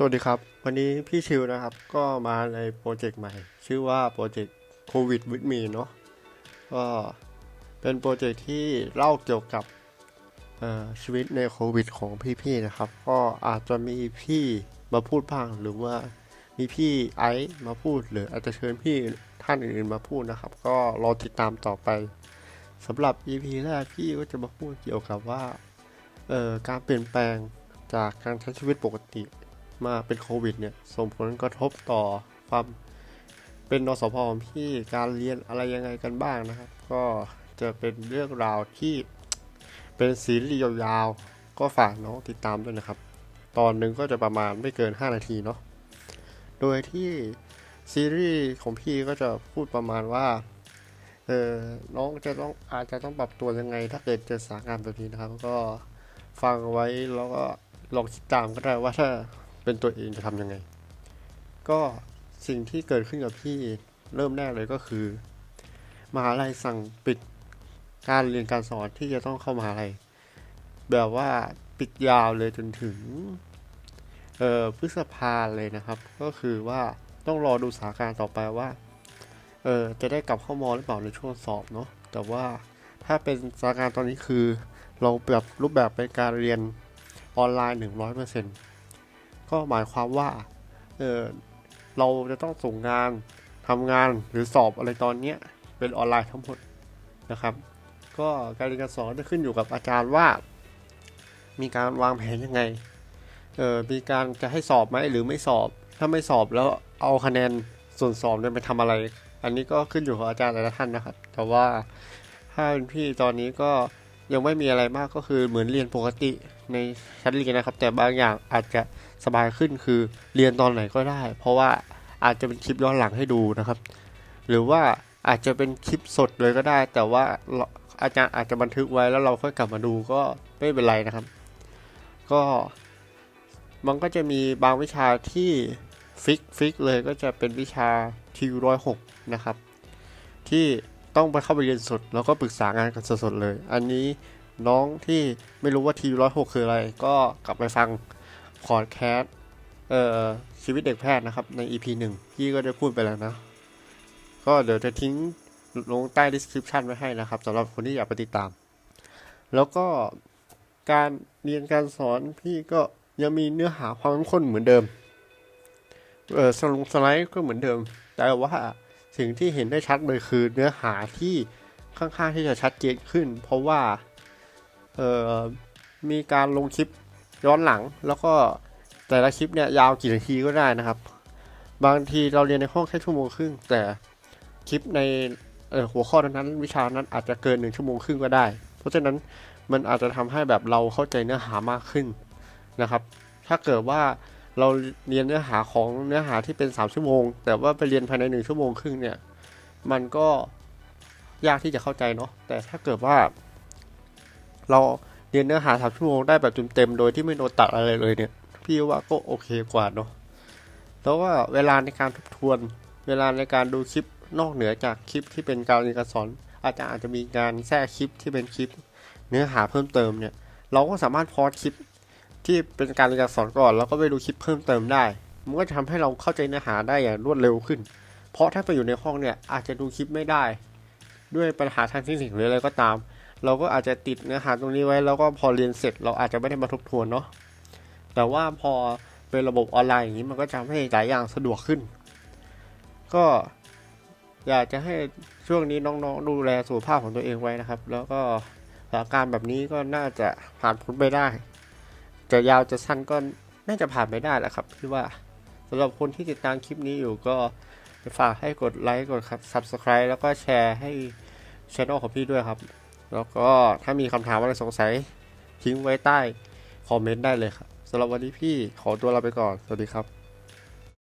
สวัสดีครับ วันนี้พี่ชิวนะครับ ก็มาในโปรเจกต์ใหม่ ชื่อว่าโปรเจกต์โควิดวิดมีเนาะก็เป็นโปรเจกต์ที่เล่าเกี่ยวกับชีวิตในโควิดของพี่ๆนะครับ ก็อาจจะมีพี่มาพูดบ้างหรือว่ามีพี่ไอซ์มาพูดหรืออาจจะเชิญพี่ท่านอื่นๆมาพูดนะครับ ก็รอติดตามต่อไปสำหรับ EP แรกพี่ก็จะมาพูดเกี่ยวกับว่าการเปลี่ยนแปลงจากการใช้ชีวิตปกติ มาเป็นโควิดเนี่ยส่งผลกระทบต่อความเป็นนสพของพี่การเรียนอะไรยังไงกันบ้างนะครับ ก็จะเป็นเรื่องราวที่เป็นซีรีส์ยาวๆ ก็ฝากน้องติดตามด้วยนะครับ ตอนหนึ่งก็จะประมาณไม่เกิน 5 นาทีเนาะโดยที่ซีรีส์ของพี่ก็จะพูดประมาณว่าเออน้องจะต้องอาจจะต้องปรับตัวยังไง ถ้าเกิดเจอสถานการณ์แบบนี้นะครับ ก็ฟังไว้แล้วก็ลองคิดตามก็ได้ว่าถ้า เป็นตัวเองจะทำยังไง ก็สิ่งที่เกิดขึ้นกับพี่เริ่มแรกเลยก็คือ มหาลัยสั่งปิดการเรียนการสอนที่จะต้องเข้ามหาลัยแบบว่าปิดยาวเลยจนถึงเอ่อพฤษภาเลยนะครับ ก็คือว่าต้องรอดูสถานการณ์ต่อไปว่าเออจะได้กลับเข้ามอหรือเปล่าในช่วงสอบเนาะแต่ว่าถ้าเป็นสถานการณ์ตอนนี้คือ เราปรับรูปแบบเป็นการเรียนออนไลน์ 100% ก็หมายความว่าเออเราจะต้องส่งงานทำงานหรือสอบอะไรตอนเนี้ยเป็นออนไลน์ทั้งหมดนะครับ ก็การเรียนการสอนจะขึ้นอยู่กับอาจารย์ว่า มีการวางแผนยังไงเออมีการจะให้สอบไหมหรือไม่สอบ ถ้าไม่สอบแล้วเอาคะแนนส่วนสอบเนี่ยไปทำอะไร อันนี้ก็ขึ้นอยู่กับอาจารย์แต่ละท่านนะครับ แต่ว่าถ้าเป็นพี่ตอนนี้ก็ ยังไม่มีอะไรมากก็คือเหมือนเรียนปกติในชั้นเรียนนะครับ แต่บางอย่างอาจจะสบายขึ้นคือเรียนตอนไหนก็ได้ เพราะว่าอาจจะเป็นคลิปย้อนหลังให้ดูนะครับ หรือว่าอาจจะเป็นคลิปสดเลยก็ได้ แต่ว่าอาจารย์อาจจะบันทึกไว้แล้วเราค่อยกลับมาดูก็ไม่เป็นไรนะครับ ก็มันก็จะมีบางวิชาที่ฟิกฟิกเลยก็จะเป็นวิชาทีร้อยหกนะครับ ที่ ต้องไปเข้าไปเรียนสด แล้วก็ปรึกษางานกันสดๆเลย อันนี้น้องที่ไม่รู้ว่าทีร้อยหกคืออะไร ก็กลับไปฟังพอดแคสต์เอ่อชีวิตเด็กแพทย์นะครับ ใน EP หนึ่งพี่ก็ได้พูดไปแล้วนะ ก็เดี๋ยวจะทิ้งลงใต้ description ไว้ให้นะครับสำหรับคนที่อยากไปติดตาม แล้วก็การเรียนการสอนพี่ก็ยังมีเนื้อหาความเข้มข้นเหมือนเดิม เออสลงสไลด์ก็เหมือนเดิม แต่ว่า สิ่งที่เห็นได้ชัดเลยคือเนื้อหาที่ค่อนข้างที่จะชัดเจนขึ้น เพราะว่าเออมีการลงคลิปย้อนหลัง แล้วก็แต่ละคลิปเนี่ยยาวกี่นาทีก็ได้นะครับ บางทีเราเรียนในห้องแค่ชั่วโมงครึ่งแต่คลิปในหัวข้อนั้นวิชานั้นอาจจะเกินหนึ่งชั่วโมงครึ่งก็ได้ เพราะฉะนั้นมันอาจจะทำให้แบบเราเข้าใจเนื้อหามากขึ้นนะครับ ถ้าเกิดว่า เราเรียนเนื้อหาของเนื้อหาที่เป็น 3 ชั่วโมง แต่ว่าไปเรียนภายใน 1 ชั่วโมงครึ่งเนี่ย มันก็ยากที่จะเข้าใจเนาะ แต่ถ้าเกิดว่า เราเรียนเนื้อหาสามชั่วโมงได้แบบเต็มโดยที่ไม่โดนตัดอะไรเลยเนี่ย พี่ว่าก็โอเคกว่าเนาะแล้วว่าเวลาในการทบทวน เวลาในการดูคลิปนอกเหนือจากคลิปที่เป็นการเรียนการสอน อาจจะอาจจะมีการแทรกคลิปที่เป็นคลิป เนื้อหาเพิ่มเติมเนี่ย เราก็สามารถพอดคลิป ที่เป็นการเรียนการสอนก่อน แล้วก็ไปดูคลิปเพิ่มเติมได้ มันก็จะทำให้เราเข้าใจเนื้อหาได้อย่างรวดเร็วขึ้น เพราะถ้าไปอยู่ในห้องเนี่ยอาจจะดูคลิปไม่ได้ ด้วยปัญหาทางเทคนิคหรืออะไรก็ตาม เราก็อาจจะติดเนื้อหาตรงนี้ไว้ แล้วก็พอเรียนเสร็จเราอาจจะไม่ได้มาทบทวนเนาะแต่ว่าพอเป็นระบบออนไลน์อย่างนี้มันก็จะทำให้หลายอย่างสะดวกขึ้น ก็อยากจะให้ช่วงนี้น้องๆ ดูแลสุขภาพของตัวเองไว้นะครับ แล้วก็สถานการณ์แบบนี้ก็น่าจะผ่านพ้นไปได้ จะยาวจะสั้นก็น่าจะผ่านไปได้แหละครับพี่ว่าสำหรับคนที่ติดตามคลิปนี้อยู่ก็ฝากให้กดไลค์กด subscribe แล้วก็แชร์ให้ช่องของพี่ด้วยครับ แล้วก็ถ้ามีคำถามอะไรสงสัยทิ้งไว้ใต้คอมเมนต์ได้เลยครับสำหรับวันนี้พี่ขอตัวลาไปก่อน สวัสดีครับ